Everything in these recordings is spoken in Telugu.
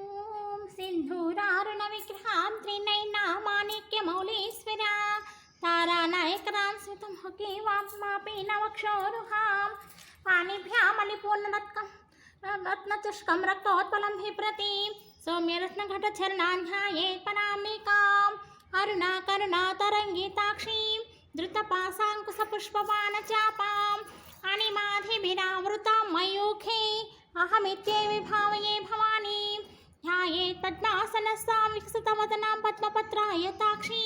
ॐ सिन्धुरारुणविग्रहां त्रिनैनामाणिक्यमौलीश्वरा तारानायकरां स्मितं नवक्षोरुहां पाणिभ्यामलिपूर्णरत्कं रत्नचुष्कं रक्तोत्पलं सौम्यरत्नघटचरणाध्याये अणिमाधिभिरावृतां मयूखे, अहमित्येवि भावये भवा స్థాయే తడ్డాసనస్థాం వికసితవదనాం పద్మపత్రాయ తాక్షీ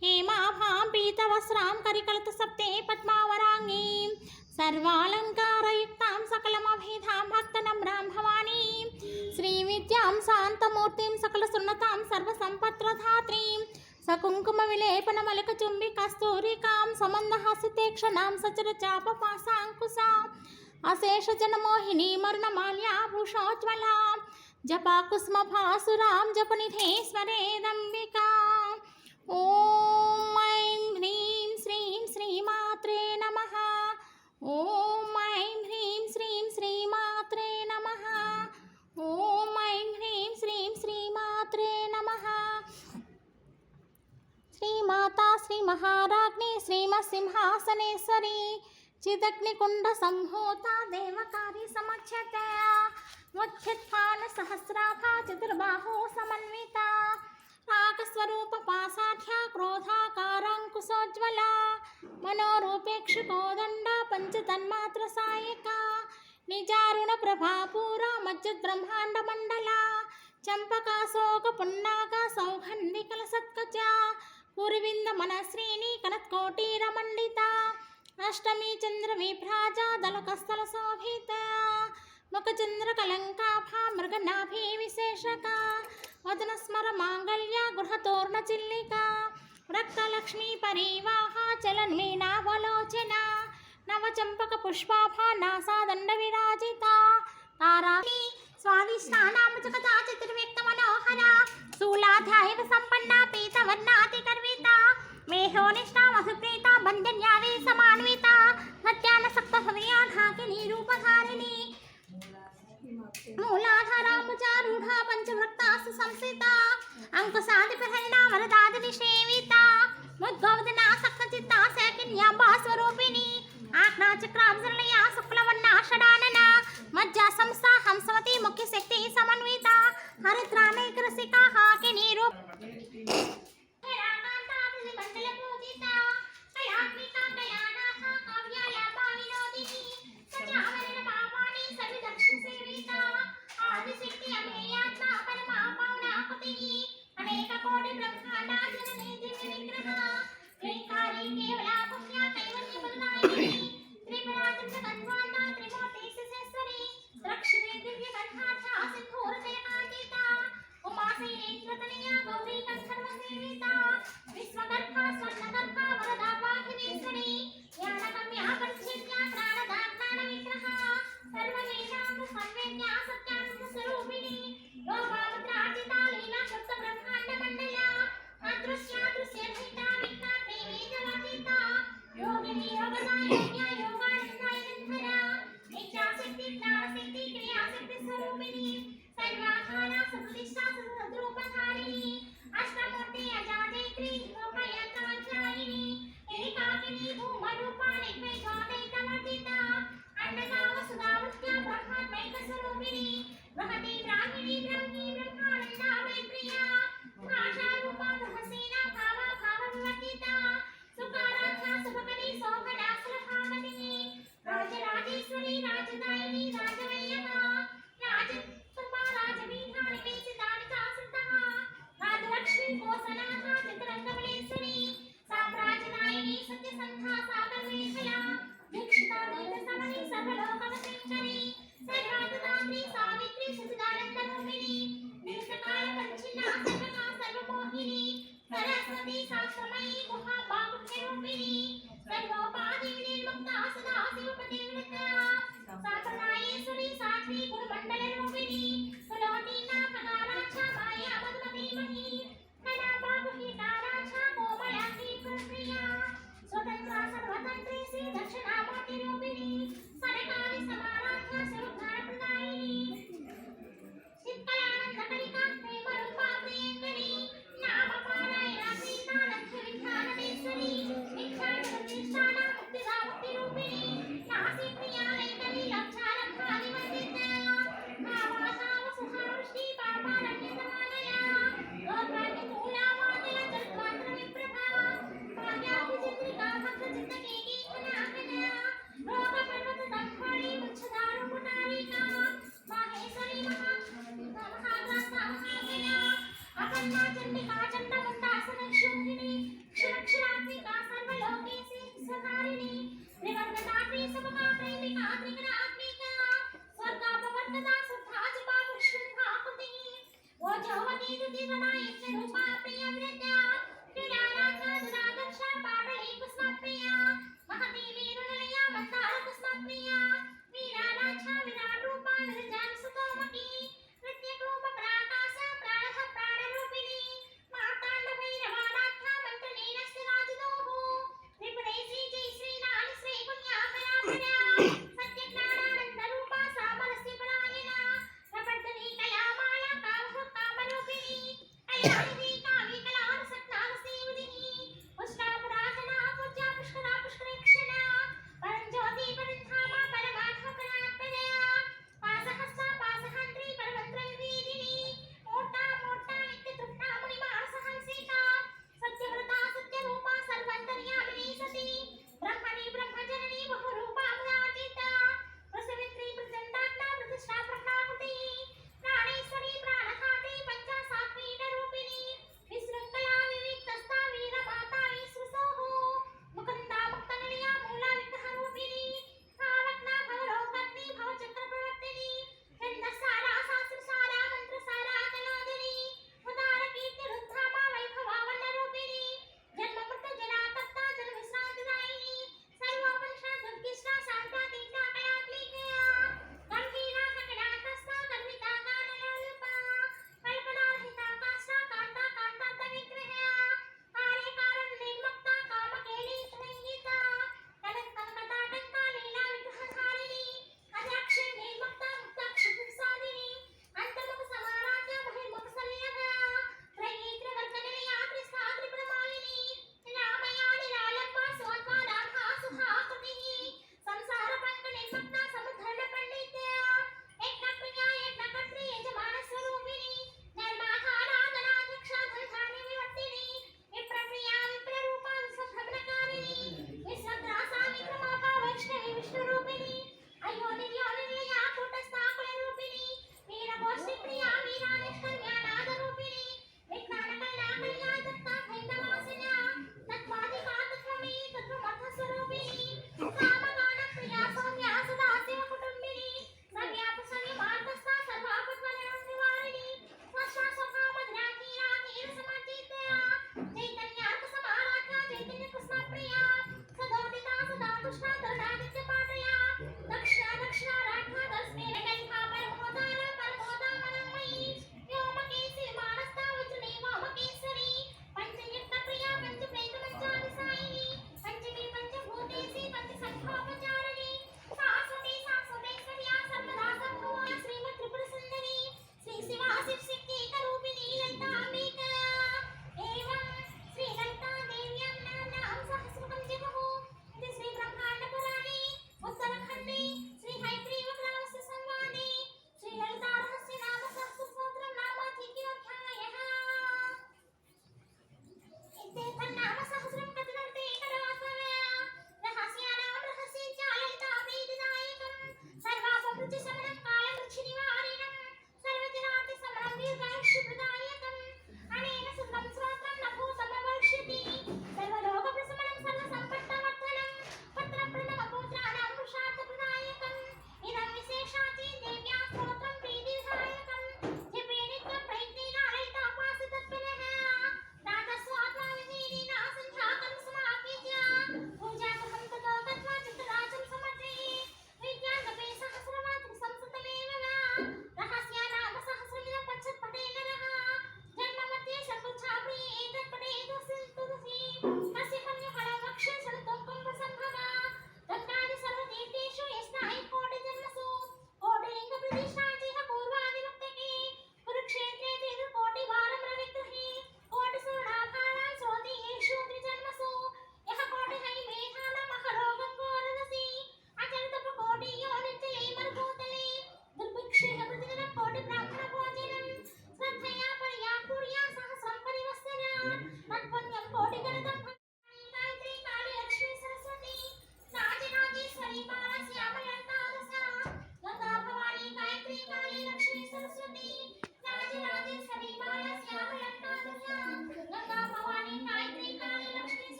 హేమాభాం పీతవస్రాం కరికలత సప్తే పద్మావరాంగీం సర్వాలంకారయుక్తాం సకలమభిధాం భక్తనమ్రాం భవానీం శ్రీవిద్యాం శాంతమూర్తిం సకల సున్నతాం సర్వసంపత్రధాత్రీం సకుంకుమ విలేపన మలక చుంబి కస్తూరికాం సమందహాసితేక్షణాం సచర చాప పాసాంకుశాం అశేష జనమోహిని మరుణమాల్యాభూషోజ్వలాం జపాకుస్మభాసురాం జపనిధేశ్వరేదంబికా ఓం ఐం హ్రీం శ్రీం శ్రీమాత్రే నమ. ఓం ఐం హ్రీం శ్రీం శ్రీమాత్రే నమ. ఓం ఐం హ్రీం శ్రీం శ్రీమాత్రే నమ. శ్రీమాతా శ్రీ మహారాజ్ఞి శ్రీమసింహాసనేశ్వరి చిదగ్నికుండ సంహోత దేవకారి సమక్షతయా. ముఖ్యత్పాన సహస్రాభా చతుర్బాహో సమన్విత రాగస్వరూప పాసాఢ్య క్రోధాకారాంకుశోజ్వల మనోరూపేక్షకోదండ పంచతన్మాత్ర సాయక నిజారుణ ప్రభాపూర మజ్జ మండల చంపకాశోక పున్నాక సౌగంధికల సత్కచ పురివింద మనశ్రీని కనత్కోటీరమండిత అష్టమి చంద్ర విభ్రాజ దళకస్థల శోభిత मुखचंद्र कलंकाभा मृगनाभि विशेषका वदन स्मर मुखचन्द्रकलङ्काभा मृगनाभिविशेषका वदनस्मरमाङ्गल्या गृहतोर्णचिल्लिका रक्तलक्ष्मीपरीवाहा चलन्मीनावलोचना दंड विराजिता तारा स्वादिष्टानामृतकथा चतुर्व्यक्तमनोहरा स्थूलाध्यायसम्पन्ना पीतवर्णातिगर्विता मेहोनिष्ठा वसुप्रीता बन्धन्यावे समान्विता सत्यानसक्तहृदयाधाकिनी रूपधारिणी మూలాధారాముచారూఢ పంచవృక్తాసు సంస్థిత అంకుశాది ప్రహరణ వరదాది నిషేవిత. ముద్గోవదన సక్త చిత్త శాకిన్యాంబా స్వరూపిణి ఆజ్ఞా చక్రాంజనయ శుక్లవన్న షడానన. మజ్జా సంస్థ హంసవతి ముఖ్య శక్తి సమన్విత. హరిత్రానేక రసిక హాకిని రూప Oh.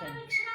Thank you.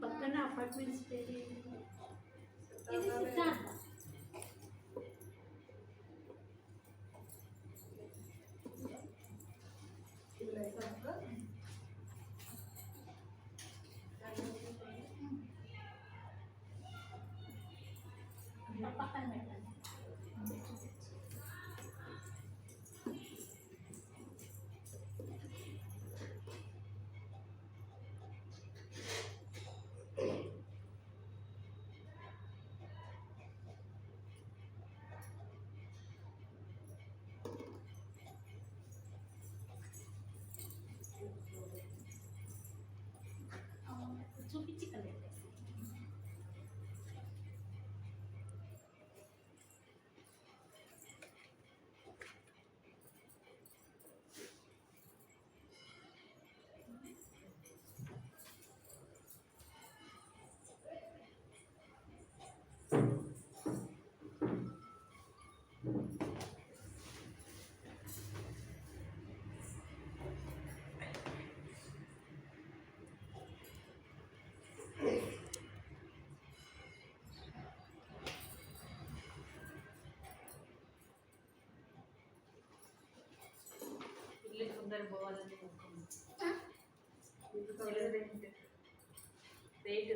పక్కన అపార్ట్మెంట్స్ పేరు ఏంటి? ఇది సిద్ధార్థ తొందర పోవాలని రేటు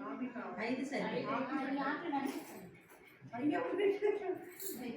టైం అవి ఇంకో అవి ఆకులు ఐదు సరే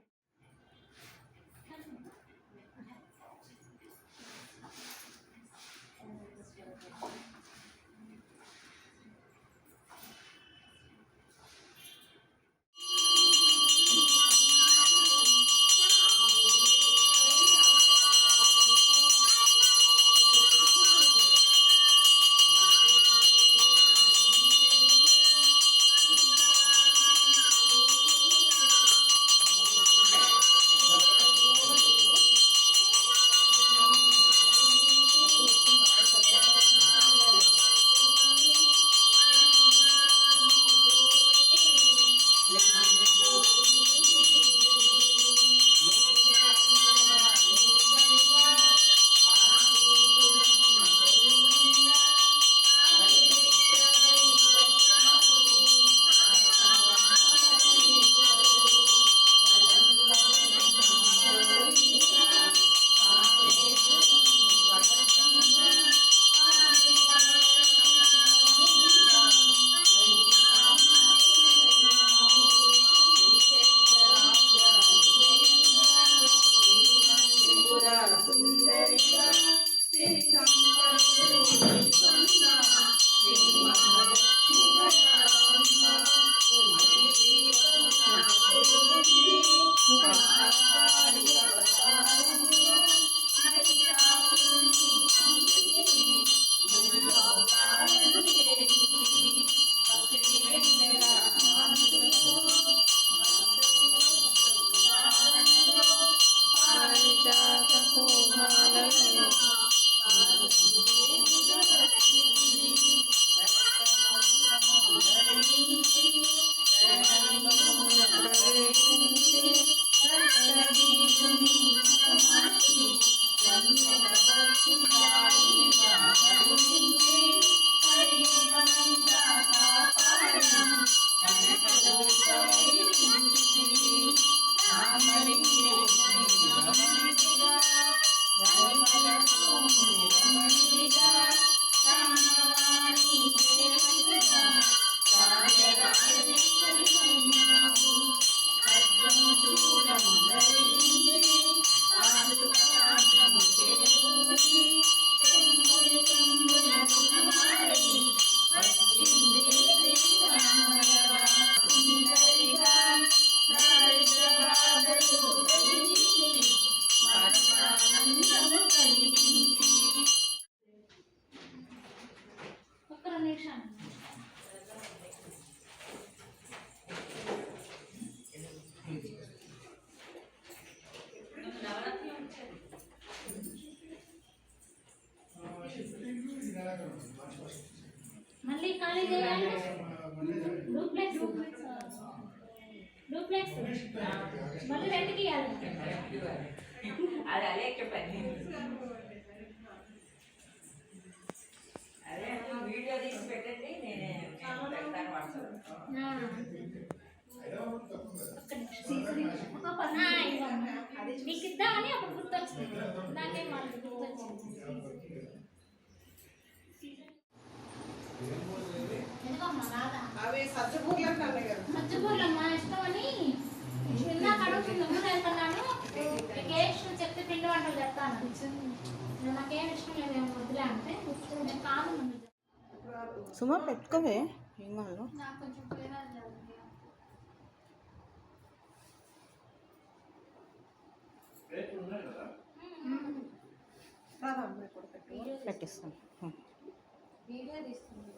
నీకు ఇద్దామని అప్పుడు గుర్తొచ్చింది. నాకేం వాళ్ళు గుర్తొచ్చింది. ఎందుకమ్మా రాదా అవి సజ్జపూర్లకు నన్ను కదా. మర్చిపోలమ్మా ఇష్టమని ఇందాక అడుగుతుంది ముందు వెళ్తున్నాను. నీకు ఏ ఇష్టం చెప్తే పిండి వంటలు చెప్తాను. నువ్వు నాకేం ఇష్టం లేదు ఏం వద్దులే అంటే కాదు సుమా పెట్టుకోవే ఏం కాదు. నాకు కొంచెం పెట్టు. తీస్తుంది. పెట్టిస్తాను వీడియో తీస్తుంది